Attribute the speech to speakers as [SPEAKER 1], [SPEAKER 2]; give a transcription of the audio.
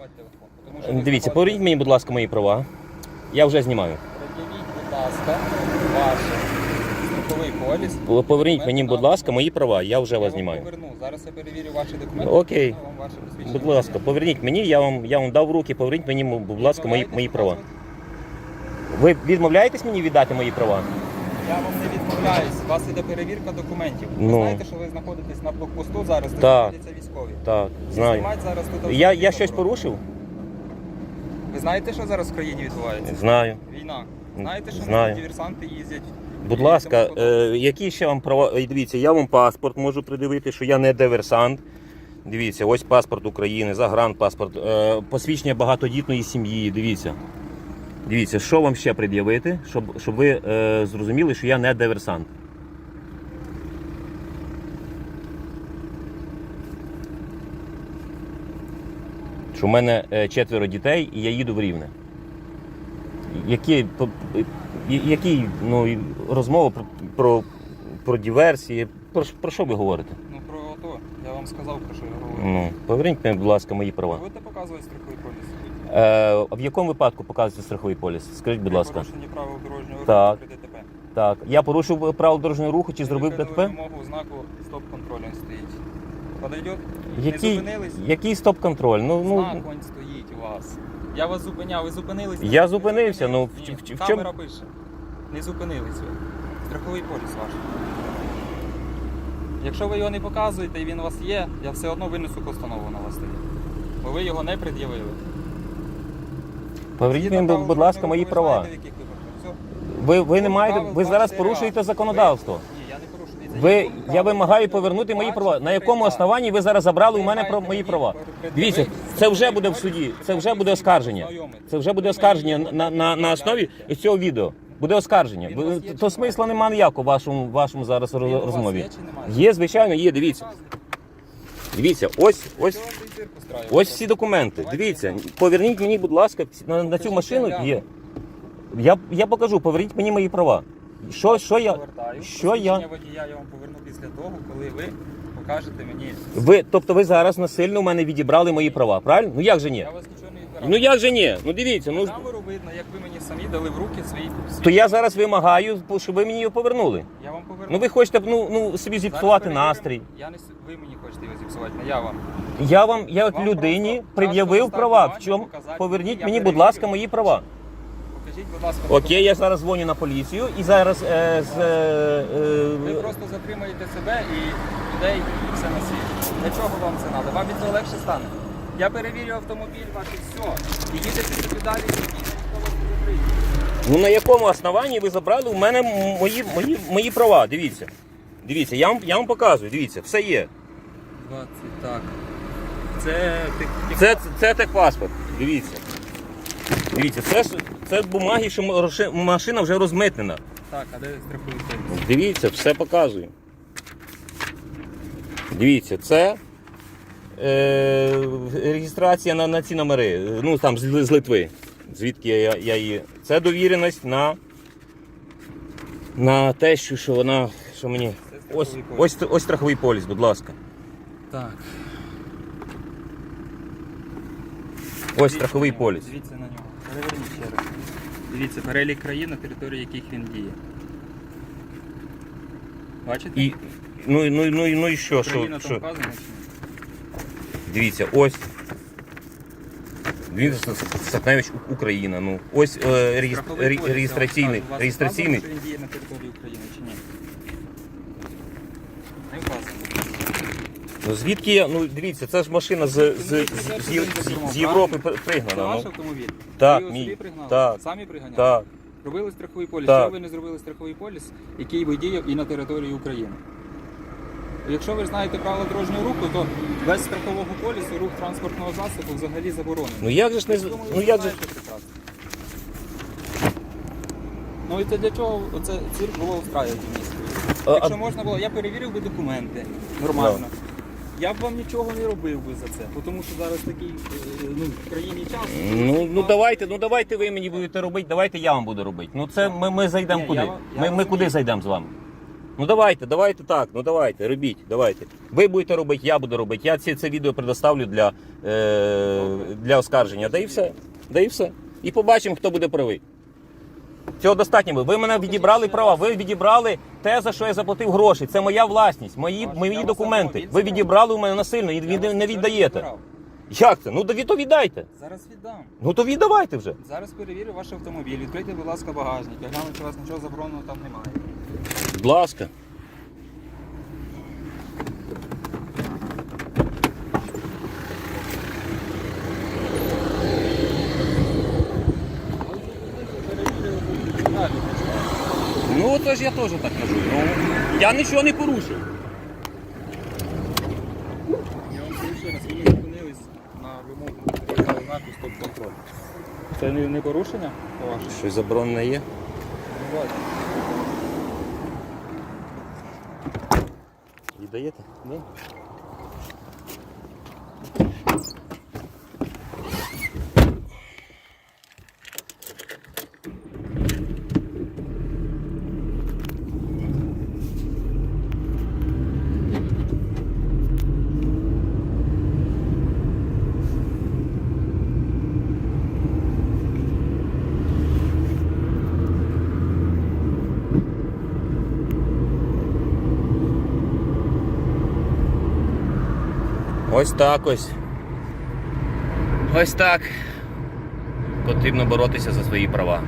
[SPEAKER 1] давати телефон. Тому що ви
[SPEAKER 2] Дивіться,
[SPEAKER 1] знаходитесь-
[SPEAKER 2] поверніть мені, будь ласка, мої права. Я вже знімаю.
[SPEAKER 1] Пред'явіть, будь ласка, ваш страховий поліс.
[SPEAKER 2] Поверніть мені, будь ласка, мої права. Я вже
[SPEAKER 1] Я
[SPEAKER 2] вас
[SPEAKER 1] вам
[SPEAKER 2] знімаю.
[SPEAKER 1] поверну. Зараз я перевірю ваші документи.
[SPEAKER 2] Окей.
[SPEAKER 1] вам ваше посвідчення
[SPEAKER 2] Будь ласка, поверніть мені, я вам, я вам дав в руки, поверніть мені, будь ласка, мої, мої права. Ви відмовляєтесь мені віддати мої права?
[SPEAKER 1] Я вам не відмовляюсь. У вас іде перевірка документів. Ви
[SPEAKER 2] Ну.
[SPEAKER 1] знаєте, що ви знаходитесь на блокпосту зараз, тут
[SPEAKER 2] Так.
[SPEAKER 1] знаходяться військові.
[SPEAKER 2] Так, знаю.
[SPEAKER 1] Зараз тут
[SPEAKER 2] Я,
[SPEAKER 1] автомобіль
[SPEAKER 2] я щось
[SPEAKER 1] заборонено.
[SPEAKER 2] порушив?
[SPEAKER 1] Ви знаєте, що зараз в країні відбувається?
[SPEAKER 2] Знаю.
[SPEAKER 1] Війна. Знаєте, що
[SPEAKER 2] Знаю.
[SPEAKER 1] диверсанти їздять?
[SPEAKER 2] Будь ласка, е, які ще вам права? Дивіться, я вам паспорт можу придивити, що я не диверсант. Дивіться, ось паспорт України, загранпаспорт, е, посвідчення багатодітної сім'ї. Дивіться. Дивіться, що вам ще пред'явити, щоб, щоб ви е, зрозуміли, що я не диверсант. Що в мене е, четверо дітей і я їду в Рівне. Які, по- які ну, і розмова про, про, про диверсії. Про, про що ви говорите?
[SPEAKER 1] Ну про то, я вам сказав, про що я говорю.
[SPEAKER 2] Ну, поверніть мені, будь ласка, мої права.
[SPEAKER 1] Показувати страховий поліс?
[SPEAKER 2] Е, в якому випадку показується страховий поліс? Скажіть, будь ласка.
[SPEAKER 1] порушенні правил дорожнього руху
[SPEAKER 2] Так.
[SPEAKER 1] при ДТП.
[SPEAKER 2] Так. Я порушив правила дорожнього руху чи зробив
[SPEAKER 1] Виконали
[SPEAKER 2] ДТП?
[SPEAKER 1] вимогу знаку стоп-контролем стоїть. Подойдет? Не
[SPEAKER 2] Який,
[SPEAKER 1] зупинились?
[SPEAKER 2] який стоп-контроль? Ну,
[SPEAKER 1] Знак
[SPEAKER 2] ну,
[SPEAKER 1] стоїть у вас. Я вас зупиняв, ви зупинились?
[SPEAKER 2] Я зупинився, ну, в-
[SPEAKER 1] Ні,
[SPEAKER 2] в- в чому-
[SPEAKER 1] Камера пише. Не зупинились ви. Страховий поліс ваш. Якщо ви його не показуєте і він у вас є, я все одно винесу постанову на вас тоді. Бо ви його не пред'явили.
[SPEAKER 2] поверніть мені, будь ласка, мої права.
[SPEAKER 1] Все.
[SPEAKER 2] Ви, ви не
[SPEAKER 1] Ну,
[SPEAKER 2] маєте, ви зараз порушуєте законодавство.
[SPEAKER 1] Ні, я не порушую.
[SPEAKER 2] Ви, я вимагаю повернути мої права. На якому основанні ви зараз забрали у мене про мої права? Дивіться, це вже буде в суді. Це вже буде оскарження. Це вже буде оскарження на, на, на основі цього відео. Буде оскарження. То смисла немає ніякого в вашому, вашому зараз розмові.
[SPEAKER 1] Є,
[SPEAKER 2] звичайно, є. Дивіться. Дивіться, ось, ось, ось всі документи. Дивіться, поверніть мені, будь ласка, на, на цю машину є. Я, я покажу, поверніть мені мої права. Що, що я. Що я-
[SPEAKER 1] водія я вам поверну після того, коли ви покажете мені.
[SPEAKER 2] Ви, тобто ви зараз насильно у мене відібрали мої права, правильно? Ну як же ні? Ну як же ні? Ну дивіться, ну
[SPEAKER 1] камеру видно, як ви мені самі дали в руки свої
[SPEAKER 2] то я зараз вимагаю, щоб ви мені його повернули.
[SPEAKER 1] Я вам поверну.
[SPEAKER 2] Ну ви хочете ну, ну собі
[SPEAKER 1] Зараз
[SPEAKER 2] зіпсувати
[SPEAKER 1] перевіримо.
[SPEAKER 2] настрій.
[SPEAKER 1] Я не с- ви мені хочете його зіпсувати, не я вам.
[SPEAKER 2] Я вам, я як
[SPEAKER 1] Вам
[SPEAKER 2] людині
[SPEAKER 1] просто
[SPEAKER 2] пред'явив права. В чому?
[SPEAKER 1] показати
[SPEAKER 2] Поверніть
[SPEAKER 1] мені, я
[SPEAKER 2] мені, будь
[SPEAKER 1] перевірю.
[SPEAKER 2] ласка, мої права.
[SPEAKER 1] Покажіть, будь ласка.
[SPEAKER 2] Окей, я зараз дзвоню на поліцію і зараз е, з. Е,
[SPEAKER 1] Ви
[SPEAKER 2] е,
[SPEAKER 1] просто затримаєте себе і людей, і все на світі. Для чого вам це треба? Вам від цього легше стане. Я перевірю автомобіль ваш і все. І їдете собі далі, і
[SPEAKER 2] ну на якому основанні ви забрали у мене мої, мої, мої права? Дивіться. Дивіться, я вам, я вам показую, дивіться, все є.
[SPEAKER 1] 20, так. Це
[SPEAKER 2] Це, це, техпаспорт. Дивіться. Дивіться, це, це бумаги, що машина вже розмитнена.
[SPEAKER 1] Так, а де поліс?
[SPEAKER 2] Дивіться, все показую. Дивіться, це е, реєстрація на, на ці номери. Ну там з, з Литви. Звідки я, я її. Це довіреність на, на те, що, що вона. Що мені. Ось,
[SPEAKER 1] страховий поліс.
[SPEAKER 2] ось, ось страховий поліс, будь ласка.
[SPEAKER 1] Так.
[SPEAKER 2] Ось страховий поліс.
[SPEAKER 1] Дивіться на нього. Переверніть ще раз. Дивіться, перелік країн, на території яких він діє. Бачите?
[SPEAKER 2] І, ну, і- ну, ну, ну і що? що,
[SPEAKER 1] там
[SPEAKER 2] що?
[SPEAKER 1] вказана чи ні?
[SPEAKER 2] Дивіться, ось. Він Сахневич Україна. Ну, ось е, реєс-
[SPEAKER 1] Страховий
[SPEAKER 2] ре-
[SPEAKER 1] поліс,
[SPEAKER 2] реєстраційний.
[SPEAKER 1] вам кажу. У вас
[SPEAKER 2] реєстраційний.
[SPEAKER 1] вказано, що він діє на території України чи ні? Не вказано.
[SPEAKER 2] Ну звідки я? Ну дивіться, це ж машина з, з, з, з, з- з Європи при-
[SPEAKER 1] Це
[SPEAKER 2] пригнана.
[SPEAKER 1] ваш
[SPEAKER 2] Ну.
[SPEAKER 1] автомобіль?
[SPEAKER 2] Так,
[SPEAKER 1] ви його
[SPEAKER 2] мій.
[SPEAKER 1] собі пригнали?
[SPEAKER 2] Так.
[SPEAKER 1] Самі приганяли?
[SPEAKER 2] Так.
[SPEAKER 1] Робили страховий поліс.
[SPEAKER 2] Так.
[SPEAKER 1] Чого ви не зробили страховий поліс, який би діяв і на території України? Якщо ви знаєте правила дорожнього руху, то без страхового полісу рух транспортного засобу взагалі заборонений.
[SPEAKER 2] Ну як же ж не з-
[SPEAKER 1] Думаю,
[SPEAKER 2] ну
[SPEAKER 1] ви
[SPEAKER 2] як же ж-
[SPEAKER 1] знаєте прекрасно. Ну і це для чого оце цирк було устраювати в місті?
[SPEAKER 2] А-
[SPEAKER 1] Якщо
[SPEAKER 2] а-
[SPEAKER 1] можна було, я перевірив би документи нормально. Я б вам нічого не робив би за це, тому що зараз такий е, ну, в країні час.
[SPEAKER 2] Ну, ну давайте, ну давайте ви мені будете робити, давайте я вам буду робити. Ну це ми, ми зайдемо
[SPEAKER 1] Ні,
[SPEAKER 2] куди?
[SPEAKER 1] я- я
[SPEAKER 2] ми, ми
[SPEAKER 1] розумію.
[SPEAKER 2] куди зайдемо з вами? Ну давайте, давайте так, ну давайте, робіть, давайте. Ви будете робити, я буду робити. Я це, це відео предоставлю для, е, для оскарження. Да і все. Да і все. І побачимо, хто буде правий. Цього достатньо. Ви мене відібрали права, ви відібрали те, за що я заплатив гроші. Це моя власність, мої, мої документи. Ви відібрали у мене насильно і не віддаєте. Як це? Ну то, віддайте.
[SPEAKER 1] Зараз віддам.
[SPEAKER 2] Ну то віддавайте вже.
[SPEAKER 1] Зараз перевірю ваш автомобіль. Відкрийте, будь ласка, багажник. Я гляну, чи у вас нічого забороненого там немає.
[SPEAKER 2] Будь ласка. Ну то ж я теж так кажу. Ну, я нічого не порушив.
[SPEAKER 1] Я вам скажу ще раз, ви не зупинились на вимогу показали знаку стоп-контроль. Це не, не порушення ваше?
[SPEAKER 2] Щось заборонене є? Віддаєте?
[SPEAKER 1] Да.
[SPEAKER 2] Ось так ось. Ось так. Потрібно боротися за свої права.